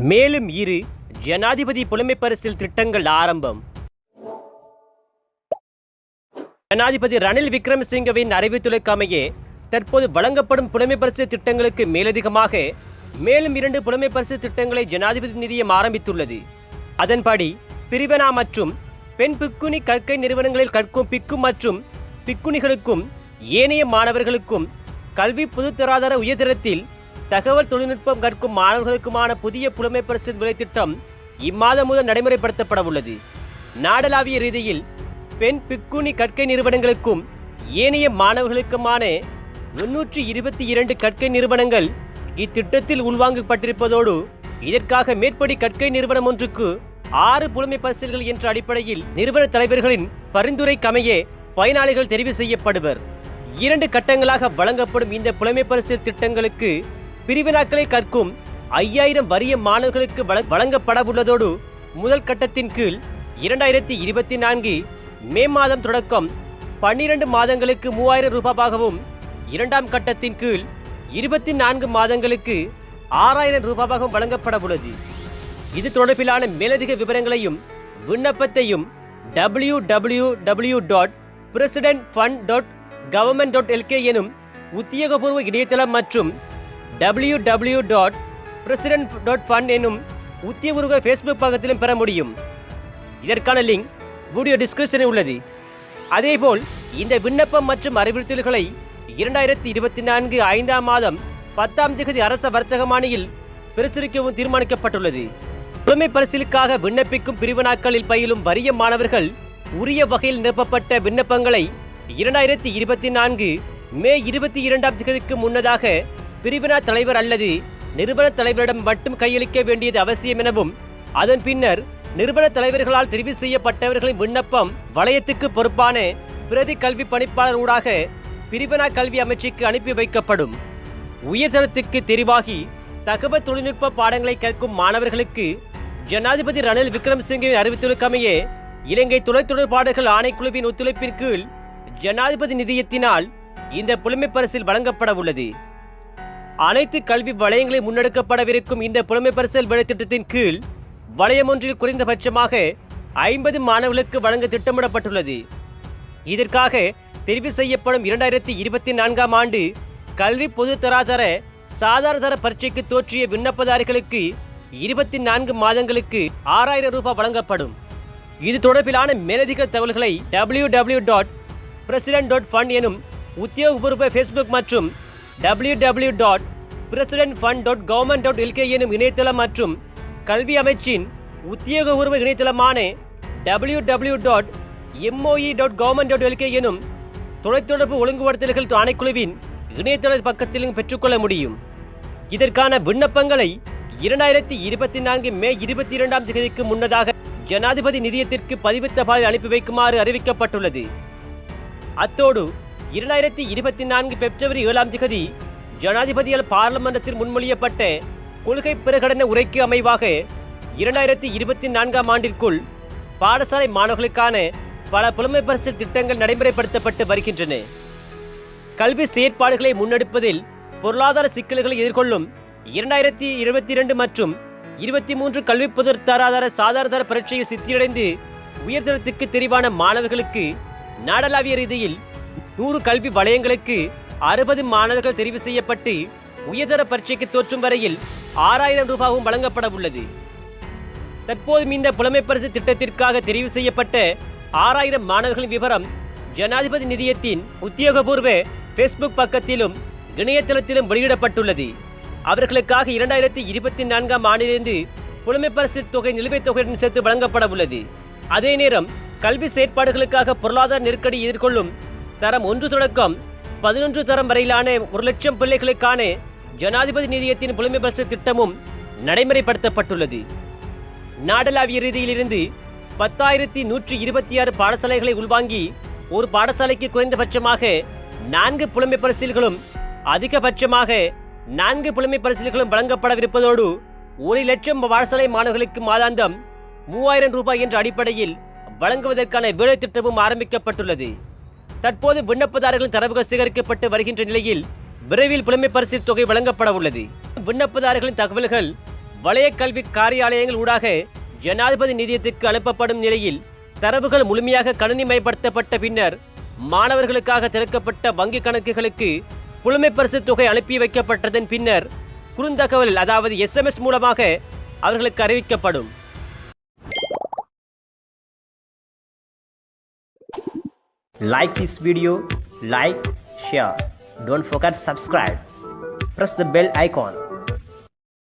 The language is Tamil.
மேலும் இரு ஜனாதிபதி புலமை பரிசில் திட்டங்கள் ஆரம்பம். ஜனாதிபதி ரணில் விக்ரமசிங்கவின் அறிவித்துளைக்கு தற்போது வழங்கப்படும் புலமை பரிசு திட்டங்களுக்கு மேலதிகமாக மேலும் இரண்டு புலமை பரிசு திட்டங்களை ஜனாதிபதி நிதியம் ஆரம்பித்துள்ளது. அதன்படி பிரிவனா மற்றும் பெண் பிக்குனி கற்கை நிறுவனங்களில் கற்கும் பிக்கு மற்றும் பிக்குனிகளுக்கும் ஏனைய மாணவர்களுக்கும் கல்வி பொதுத்தராதார உயர்தரத்தில் தகவல் தொழில்நுட்பம் கற்கும் மாணவர்களுக்குமான புதிய புலமை பரிசு விலைத்திட்டம் இம்மாதம் முதல் நடைமுறைப்படுத்தப்பட உள்ளது நாடளாவிய ரீதியில் பெண் பிக்குனி கற்கை நிறுவனங்களுக்கும் ஏனைய மாணவர்களுக்குமான முன்னூற்றி இருபத்தி இரண்டு கற்கை நிறுவனங்கள் இத்திட்டத்தில் உள்வாங்கப்பட்டிருப்பதோடு இதற்காக மேற்படி கற்கை நிறுவனம் ஒன்றுக்கு ஆறு புலமை பரிசல்கள் என்ற அடிப்படையில் நிறுவன தலைவர்களின் பரிந்துரைக்கமையே பயனாளிகள் தெரிவு செய்யப்படுவர். இரண்டு கட்டங்களாக வழங்கப்படும் இந்த புலமை பரிசில் திட்டங்களுக்கு பிரிவினாக்களை கற்கும் ஐயாயிரம் வறிய மாணவர்களுக்கு வழங்கப்படவுள்ளதோடு முதல் கட்டத்தின் கீழ் இரண்டாயிரத்தி இருபத்தி நான்கு மே மாதம் தொடக்கம் பன்னிரண்டு மாதங்களுக்கு மூவாயிரம் ரூபாவாகவும் இரண்டாம் கட்டத்தின் கீழ் இருபத்தி நான்கு மாதங்களுக்கு ஆறாயிரம் ரூபாவாகவும் வழங்கப்பட உள்ளது இது தொடர்பிலான மேலதிக விவரங்களையும் விண்ணப்பத்தையும் W W W dot president fund dot government dot L K எனும் உத்தியோகபூர்வ இணையதளம் மற்றும் W W dot president dot fund என்னும் உத்தியபூர்வ ஃபேஸ்புக் பக்கத்திலும் பெற முடியும். இதற்கான லிங்க் வீடியோ டிஸ்கிரிப்ஷனில் உள்ளது. அதேபோல் இந்த விண்ணப்பம் மற்றும் அறிவுறுத்தல்களை இரண்டாயிரத்தி இருபத்தி நான்கு ஐந்தாம் மாதம் பத்தாம் தேதி அரச வர்த்தகமானியில் பிரசுரிக்கவும் தீர்மானிக்கப்பட்டுள்ளது. புலமை பரிசீலுக்காக விண்ணப்பிக்கும் பிரிவு நாட்களில் பயிலும் வறிய மாணவர்கள் உரிய வகையில் நிரப்பப்பட்ட விண்ணப்பங்களை இரண்டாயிரத்தி இருபத்தி நான்கு மே இருபத்தி இரண்டாம் தேதிக்கு முன்னதாக பிரிவினா தலைவர் அல்லது நிறுவன தலைவரிடம் மட்டும் கையளிக்க வேண்டியது அவசியம் எனவும் அதன் பின்னர் நிறுவன தலைவர்களால் தெரிவு செய்யப்பட்டவர்களின் விண்ணப்பம் வளையத்துக்கு பொறுப்பான பிரதி கல்வி பணிப்பாளர் ஊடாக பிரிவினா கல்வி அமைச்சுக்கு அனுப்பி வைக்கப்படும். உயர்தரத்துக்கு தெரிவாகி தகவல் தொழில்நுட்ப பாடங்களை கற்கும் மாணவர்களுக்கு ஜனாதிபதி ரணில் விக்ரமசிங்கவின் அறிவித்தலுக்கமையே இலங்கை தொலைத்தொடர்பாடுகள் ஆணைக்குழுவின் ஒத்துழைப்பின் கீழ் ஜனாதிபதி நிதியத்தினால் இந்த புலமை பரிசில் வழங்கப்பட உள்ளது அனைத்து கல்வி வலயங்களில் முன்னெடுக்கப்படவிருக்கும் இந்த புலமை பரிசல் வேலைத்திட்டத்தின் கீழ் வலயம் ஒன்றில் குறைந்தபட்சமாக ஐம்பது மாணவர்களுக்கு வழங்க திட்டமிடப்பட்டுள்ளது. இதற்காக தெரிவு செய்யப்படும் இரண்டாயிரத்தி இருபத்தி நான்காம் ஆண்டு கல்வி பொது தராதர சாதாரண தர பரீட்சைக்கு தோற்றிய விண்ணப்பதாரிகளுக்கு இருபத்தி நான்கு மாதங்களுக்கு ஆறாயிரம் ரூபாய் வழங்கப்படும். இது தொடர்பிலான மேலதிக தகவல்களை W W dot president dot fund எனும் உத்தியோகபூர்வ ஃபேஸ்புக் மற்றும் W W dot president fund dot government dot L K எனும் இணையதளம் மற்றும் கல்வி அமைச்சின் உத்தியோகபூர்வ இணையதளமான W W dot M O E dot government dot L K எனும் தொலைத்தொடர்பு ஒழுங்குபடுத்தல்கள் ஆணைக்குழுவின் இணையதள பக்கத்திலும் பெற்றுக்கொள்ள முடியும். இதற்கான விண்ணப்பங்களை இரண்டாயிரத்தி இருபத்தி நான்கு மே இருபத்தி இரண்டாம் தேதிக்கு முன்னதாக ஜனாதிபதி நிதியத்திற்கு பதிவு தபாலில் அனுப்பி வைக்குமாறு அறிவிக்கப்பட்டுள்ளது. அத்தோடு இரண்டாயிரத்தி இருபத்தி நான்கு பிப்ரவரி ஏழாம் தேதி ஜனாதிபதியால் பார்லமெண்டத்தில் முன்மொழியப்பட்ட கொள்கை பிரகடன உரைக்கு அமைவாக இரண்டாயிரத்தி இருபத்தி நான்காம் ஆண்டிற்குள் பாடசாலை மாணவர்களுக்கான பல புலமை பரிசு திட்டங்கள் நடைமுறைப்படுத்தப்பட்டு வருகின்றன. கல்வி செயற்பாடுகளை முன்னெடுப்பதில் பொருளாதார சிக்கல்களை எதிர்கொள்ளும் இரண்டாயிரத்தி இருபத்தி இரண்டு மற்றும் இருபத்தி மூன்று கல்வி பொது தராதர சாதாரண தர பரீட்சையில் சித்தியடைந்து உயர்தரத்துக்கு தெரிவான மாணவர்களுக்கு நாடளாவிய ரீதியில் நூறு கல்வி வலயங்களுக்கு அறுபது மாணவர்கள் தெரிவு செய்யப்பட்டு உயர்தர பரீட்சைக்கு தோற்றும் வரையில் ஆறாயிரம் ரூபாயும் வழங்கப்பட உள்ளது. தற்போதும் இந்த புலமை பரிசு திட்டத்திற்காக தெரிவு செய்யப்பட்ட ஆறாயிரம் மாணவர்களின் விவரம் ஜனாதிபதி நிதியத்தின் உத்தியோகபூர்வ ஃபேஸ்புக் பக்கத்திலும் இணையதளத்திலும் வெளியிடப்பட்டுள்ளது. அவர்களுக்காக இரண்டாயிரத்தி இருபத்தி நான்காம் ஆண்டிலிருந்து புலமை பரிசு தொகை நிலுவைத் தொகையுடன் சேர்த்து வழங்கப்பட உள்ளது. அதே நேரம் கல்வி செயற்பாடுகளுக்காக பொருளாதார நெருக்கடி எதிர்கொள்ளும் தரம் ஒன்று தொடக்கம் பதினொன்று தரம் வரையிலான ஒரு லட்சம் பிள்ளைகளுக்கான ஜனாதிபதி நிதியத்தின் புலமை பரிசு திட்டமும் நடைமுறைப்படுத்தப்பட்டுள்ளது. நாடளாவிய ரீதியிலிருந்து பத்தாயிரத்தி நூற்றி இருபத்தி ஆறு பாடசாலைகளை உள்வாங்கி ஒரு பாடசாலைக்கு குறைந்தபட்சமாக நான்கு புலமை பரிசீல்களும் அதிகபட்சமாக நான்கு புலமை பரிசீல்களும் வழங்கப்படவிருப்பதோடு ஒரு லட்சம் பாடசாலை மாணவர்களுக்கு மாதாந்தம் மூவாயிரம் ரூபாய் என்ற அடிப்படையில் வழங்குவதற்கான வேலை திட்டமும் ஆரம்பிக்கப்பட்டுள்ளது. தற்போது விண்ணப்பதாரர்களின் தரவுகள் சேகரிக்கப்பட்டு வருகின்ற நிலையில் விரைவில் புலமை பரிசு தொகை வழங்கப்பட உள்ளது. விண்ணப்பதாரர்களின் தகவல்கள் வலய கல்வி காரியாலயங்கள் ஊடாக ஜனாதிபதி நிதியத்துக்கு அனுப்பப்படும் நிலையில் தரவுகள் முழுமையாக கணினிமயப்படுத்தப்பட்ட பின்னர் மாணவர்களுக்காக திறக்கப்பட்ட வங்கி கணக்குகளுக்கு புலமை பரிசு தொகை அனுப்பி வைக்கப்பட்டதன் பின்னர் குறுந்தகவல் அதாவது எஸ்எம்எஸ் மூலமாக அவர்களுக்கு அறிவிக்கப்படும். Like this video, like, share. Don't forget subscribe. Press the bell icon